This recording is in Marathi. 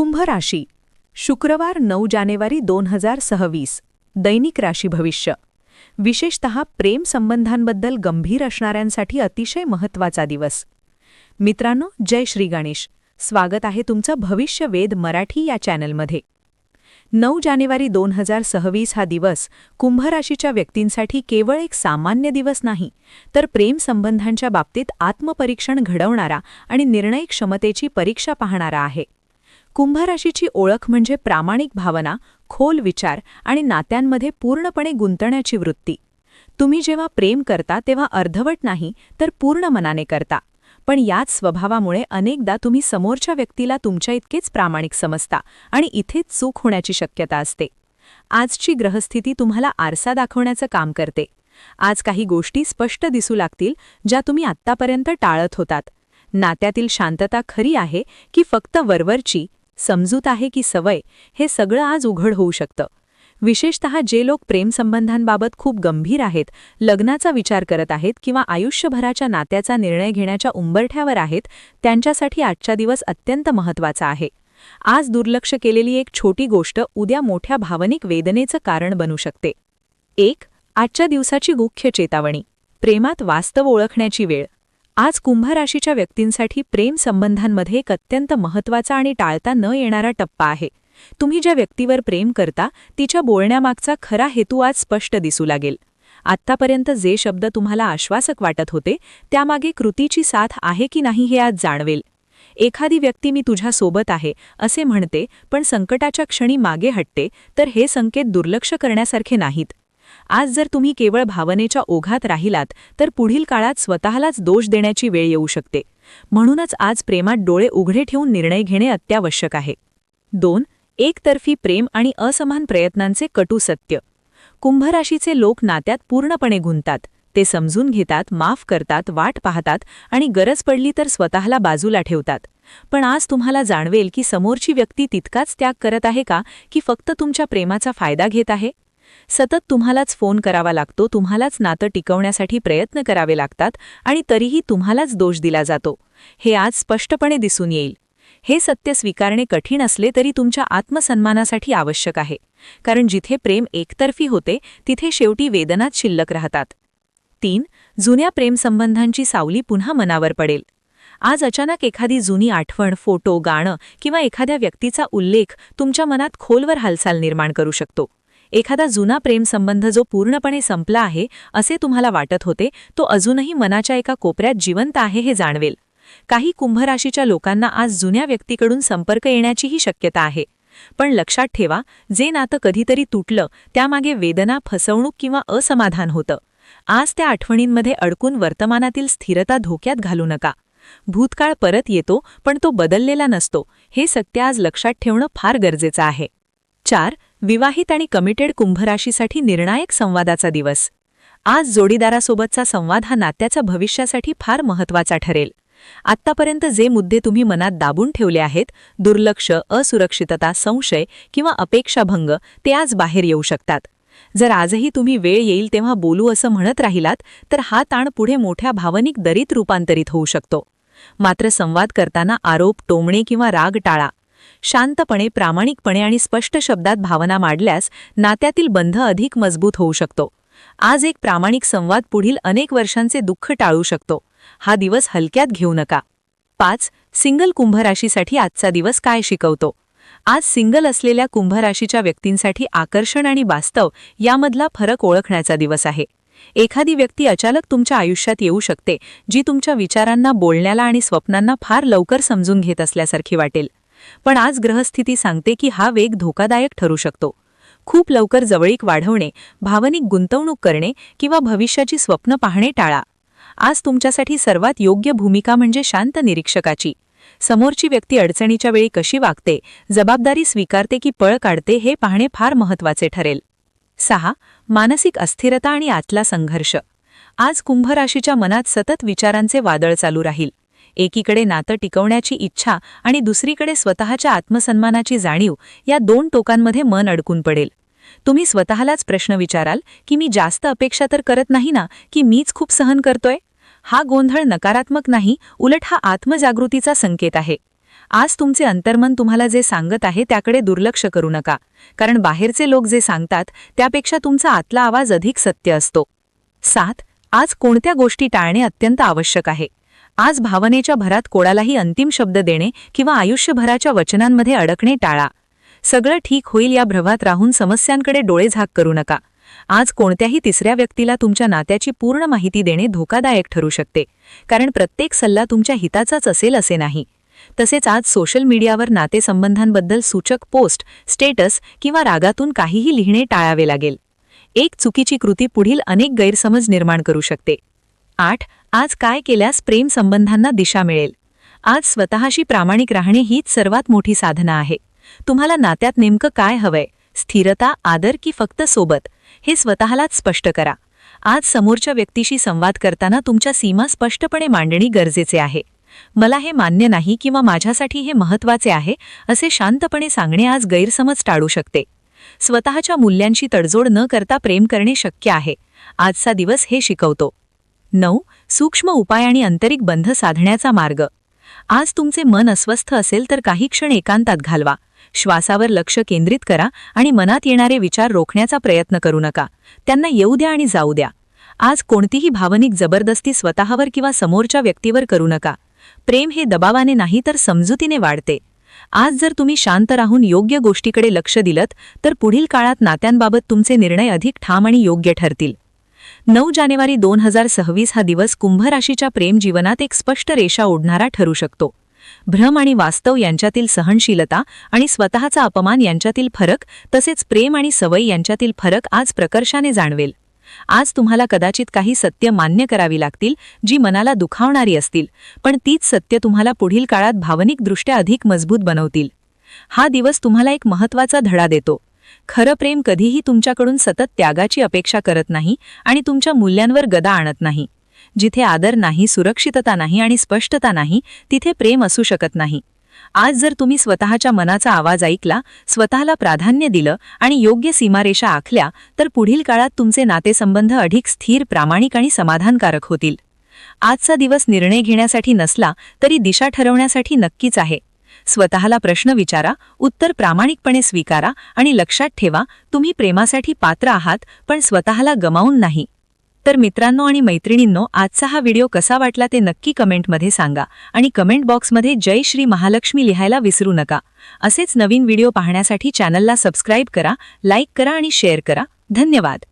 कुंभ राशी शुक्रवार नऊ जानेवारी दोन हजार सहावीस दैनिक राशी भविष्य. विशेषत प्रेम संबंधांबद्दल गंभीर असणाऱ्यांसाठी अतिशय महत्त्वाचा दिवस. मित्रांनो जय श्री गणेश. स्वागत आहे तुमचं भविष्य वेद मराठी या चॅनलमध्ये. नऊ जानेवारी दोन हजार सहावीस हा दिवस कुंभ राशीच्या व्यक्तींसाठी केवळ एक सामान्य दिवस नाही तर प्रेम संबंधांच्या बाबतीत आत्मपरीक्षण घडवणारा आणि निर्णय क्षमतेची परीक्षा पाहणारा आहे. कुंभराशीची ओळख म्हणजे प्रामाणिक भावना खोल विचार आणि नात्यांमध्ये पूर्णपणे गुंतण्याची वृत्ती. तुम्ही जेव्हा प्रेम करता तेव्हा अर्धवट नाही तर पूर्ण मनाने करता. पण याच स्वभावामुळे अनेकदा तुम्ही समोरच्या व्यक्तीला तुमच्या इतकेच प्रामाणिक समजता आणि इथेच चूक होण्याची शक्यता असते. आजची ग्रहस्थिती तुम्हाला आरसा दाखवण्याचं काम करते. आज काही गोष्टी स्पष्ट दिसू लागतील ज्या तुम्ही आत्तापर्यंत टाळत होतात. नात्यातील शांतता खरी आहे की फक्त वरवरची समजूत आहे की सवय हे सगळं आज उघड होऊ शकतं. विशेषतः जे लोक प्रेमसंबंधांबाबत खूप गंभीर आहेत लग्नाचा विचार करत आहेत किंवा आयुष्यभराच्या नात्याचा निर्णय घेण्याच्या उंबरठ्यावर आहेत त्यांच्यासाठी आजचा दिवस अत्यंत महत्त्वाचा आहे. आज दुर्लक्ष केलेली एक छोटी गोष्ट उद्या मोठ्या भावनिक वेदनेचं कारण बनू शकते. एक आजच्या दिवसाची मुख्य चेतावणी. प्रेमात वास्तव ओळखण्याची वेळ. आज कुंभ राशीच्या व्यक्तींसाठी प्रेम संबंधांमध्ये एक अत्यंत महत्त्वाचा आणि टाळता न येणारा टप्पा आहे. तुम्ही ज्या व्यक्तीवर प्रेम करता तिच्या बोलण्यामागचा खरा हेतू आज स्पष्ट दिसू लागेल. आत्तापर्यंत जे शब्द तुम्हाला आश्वासक वाटत होते त्यामागे कृतीची साथ आहे की नाही हे आज जाणवेल. एखादी व्यक्ती मी तुझ्या सोबत आहे असे म्हणते पण संकटाच्या क्षणी मागे हटते तर हे संकेत दुर्लक्ष करण्यासारखे नाहीत. आज जर तुम्ही केवळ भावनेच्या ओघात राहिलात तर पुढील काळात स्वतःलाच दोष देण्याची वेळ येऊ शकते. म्हणूनच आज प्रेमात डोळे उघडे ठेवून निर्णय घेणे अत्यावश्यक आहे. दोन एकतर्फी प्रेम आणि असमान प्रयत्नांचे कटू सत्य. कुंभराशीचे लोक नात्यात पूर्णपणे गुंतात. ते समजून घेतात माफ करतात वाट पाहतात आणि गरज पडली तर स्वतःला बाजूला ठेवतात. पण आज तुम्हाला जाणवेल की समोरची व्यक्ती तितकाच त्याग करत आहे का की फक्त तुमच्या प्रेमाचा फायदा घेत आहे? सतत तुम्हालाच फोन करावा लागतो तुम्हालाच नातं टिकवण्यासाठी प्रयत्न करावे लागतात आणि तरीही तुम्हालाच दोष दिला जातो. हे आज स्पष्टपणे दिसून येईल. हे सत्य स्वीकारणे कठीण असले तरी तुमच्या आत्मसन्मानासाठी आवश्यक आहे. कारण जिथे प्रेम एकतर्फी होते तिथे शेवटी वेदनात शिल्लक राहतात. तीन जुन्या प्रेमसंबंधांची सावली पुन्हा मनावर पडेल. आज अचानक एखादी जुनी आठवण फोटो गाणं किंवा एखाद्या व्यक्तीचा उल्लेख तुमच्या मनात खोलवर हालचाल निर्माण करू शकतो. एखादा जुना प्रेमसंबंध जो पूर्णपणे संपला आहे असे तुम्हाला वाटत होते तो अजूनही मनाच्या एका कोपऱ्यात जिवंत आहे हे जाणवेल. काही कुंभराशीच्या लोकांना आज जुन्या व्यक्तीकडून संपर्क येण्याचीही शक्यता आहे. पण लक्षात ठेवा जे नातं कधीतरी तुटलं त्यामागे वेदना फसवणूक किंवा असमाधान होतं. आज त्या आठवणींमध्ये अडकून वर्तमानातील स्थिरता धोक्यात घालू नका. भूतकाळ परत येतो पण तो बदललेला नसतो हे सत्य आज लक्षात ठेवणं फार गरजेचं आहे. चार विवाहित आणि कमिटेड कुंभराशीसाठी निर्णायक संवादाचा दिवस. आज जोडीदारासोबतचा संवाद हा नात्याच्या भविष्यासाठी फार महत्त्वाचा ठरेल. आत्तापर्यंत जे मुद्दे तुम्ही मनात दाबून ठेवले आहेत दुर्लक्ष असुरक्षितता संशय किंवा अपेक्षाभंग ते आज बाहेर येऊ शकतात. जर आजही तुम्ही वेळ येईल तेव्हा बोलू असं म्हणत राहिलात तर हा ताण पुढे मोठ्या भावनिक दरीत रूपांतरित होऊ शकतो. मात्र संवाद करताना आरोप टोमणे किंवा राग टाळा. शांतपणे प्रामाणिकपणे आणि स्पष्ट शब्दात भावना मांडल्यास नात्यातील बंध अधिक मजबूत होऊ शकतो. आज एक प्रामाणिक संवाद पुढील अनेक वर्षांचे दुःख टाळू शकतो. हा दिवस हलक्यात घेऊ नका. पाच सिंगल कुंभराशीसाठी आजचा दिवस काय शिकवतो? आज सिंगल असलेल्या कुंभराशीच्या व्यक्तींसाठी आकर्षण आणि वास्तव यामधला फरक ओळखण्याचा दिवस आहे. एखादी व्यक्ती अचानक तुमच्या आयुष्यात येऊ शकते जी तुमच्या विचारांना बोलण्याला आणि स्वप्नांना फार लवकर समजून घेत असल्यासारखी वाटेल. पण आज ग्रहस्थिती सांगते की हा वेग धोकादायक ठरू शकतो. खूप लवकर जवळीक वाढवणे भावनिक गुंतवणूक करणे किंवा भविष्याची स्वप्न पाहणे टाळा. आज तुमच्यासाठी सर्वात योग्य भूमिका म्हणजे शांत निरीक्षकाची. समोरची व्यक्ती अडचणीच्या वेळी कशी वागते जबाबदारी स्वीकारते की पळ काढते हे पाहणे फार महत्त्वाचे ठरेल. सहा. मानसिक अस्थिरता आणि आतला संघर्ष. आज कुंभ राशीच्या मनात सतत विचारांचे वादळ चालू राहील. एकीकडे नातं टिकवण्याची इच्छा आणि दुसरीकडे स्वतःच्या आत्मसन्मानाची जाणीव या दोन टोकांमध्ये मन अडकून पडेल. तुम्ही स्वतःलाच प्रश्न विचाराल की मी जास्त अपेक्षा तर करत नाही ना की मीच खूप सहन करतोय? हा गोंधळ नकारात्मक नाही उलट हा आत्मजागृतीचा संकेत आहे. आज तुमचे अंतर्मन तुम्हाला जे सांगत आहे त्याकडे दुर्लक्ष करू नका कारण बाहेरचे लोक जे सांगतात त्यापेक्षा तुमचा आतला आवाज अधिक सत्य असतो. सात आज कोणत्या गोष्टी टाळणे अत्यंत आवश्यक आहे? आज भावनेच्या भरात कोणालाही अंतिम शब्द देणे किंवा आयुष्यभराच्या वचनांमध्ये अडकणे टाळा. सगळं ठीक होईल या भ्रवात राहून समस्यांकडे डोळे झाक करू नका. आज कोणत्याही तिसऱ्या व्यक्तीला तुमच्या नात्याची पूर्ण माहिती देणे धोकादायक ठरू शकते कारण प्रत्येक सल्ला तुमच्या हिताचाच असेल असे नाही. तसेच आज सोशल मीडियावर नातेसंबंधांबद्दल सूचक पोस्ट स्टेटस किंवा रागातून काहीही लिहिणे टाळावे लागेल. एक चुकीची कृती पुढील अनेक गैरसमज निर्माण करू शकते. आठ आज काय केल्यास प्रेम संबंधांना दिशा मिळेल. आज स्वतःशी प्रामाणिक राहणे हीच सर्वात मोठी साधना आहे. तुम्हाला नात्यात नेमकं काय हवंय? स्थिरता आदर की फक्त सोबत? हे स्वतःलाच स्पष्ट करा. आज समोरच्या व्यक्तीशी संवाद करताना तुमच्या सीमा स्पष्टपणे मांडणी गरजेचे आहे. मला हे मान्य नाही किंवा माझ्यासाठी हे महत्त्वाचे आहे असे शांतपणे सांगणे आज गैरसमज टाळू शकते. स्वतःच्या मूल्यांशी तडजोड न करता प्रेम करणे शक्य आहे. आजचा दिवस हे शिकवतो. नऊ सूक्ष्म उपाय आणि आंतरिक बंध साधण्याचा मार्ग. आज तुमचे मन अस्वस्थ असेल तर काही क्षण एकांतात घालवा. श्वासावर लक्ष केंद्रित करा आणि मनात येणारे विचार रोखण्याचा प्रयत्न करू नका. त्यांना येऊ द्या आणि जाऊ द्या. आज कोणतीही भावनिक जबरदस्ती स्वतःवर किंवा समोरच्या व्यक्तीवर करू नका. प्रेम हे दबावाने नाही तर समजुतीने वाढते. आज जर तुम्ही शांत राहून योग्य गोष्टीकडे लक्ष दिलत तर पुढील काळात नात्यांबाबत तुमचे निर्णय अधिक ठाम आणि योग्य ठरतील. नऊ जानेवारी दोन हजार सव्वीस हा दिवस कुंभराशीच्या प्रेम जीवनात एक स्पष्ट रेषा ओढणारा ठरू शकतो. भ्रम आणि वास्तव यांच्यातील सहनशीलता आणि स्वतःचा अपमान यांच्यातील फरक तसेच प्रेम आणि सवय यांच्यातील फरक आज प्रकर्षाने जाणवेल. आज तुम्हाला कदाचित काही सत्य मान्य करावी लागतील जी मनाला दुखावणारी असतील पण तीच सत्य तुम्हाला पुढील काळात भावनिकदृष्ट्या अधिक मजबूत बनवतील. हा दिवस तुम्हाला एक महत्त्वाचा धडा देतो. खरं प्रेम कधीही तुमच्याकडून सतत त्यागाची अपेक्षा करत नाही आणि तुमच्या मूल्यांवर गदा आणत नाही. जिथे आदर नाही सुरक्षितता नाही आणि स्पष्टता नाही तिथे प्रेम असू शकत नाही. आज जर तुम्ही स्वतःच्या मनाचा आवाज ऐकला स्वतःला प्राधान्य दिलं आणि योग्य सीमारेषा आखल्या तर पुढील काळात तुमचे नातेसंबंध अधिक स्थिर प्रामाणिक आणि समाधानकारक होतील. आजचा दिवस निर्णय घेण्यासाठी नसला तरी दिशा ठरवण्यासाठी नक्कीच आहे. स्वतःला प्रश्न विचारा उत्तर प्रामाणिकपणे स्वीकारा आणि लक्षात ठेवा तुम्ही प्रेमासाठी पात्र आहात पण स्वतःला गमावून नाही. तर मित्रांनो आणि मैत्रिणींनो आजचा हा व्हिडिओ कसा वाटला ते नक्की कमेंटमध्ये सांगा आणि कमेंट बॉक्समध्ये जय श्री महालक्ष्मी लिहायला विसरू नका. असेच नवीन व्हिडिओ पाहण्यासाठी चॅनलला सबस्क्राईब करा लाईक करा आणि शेअर करा. धन्यवाद.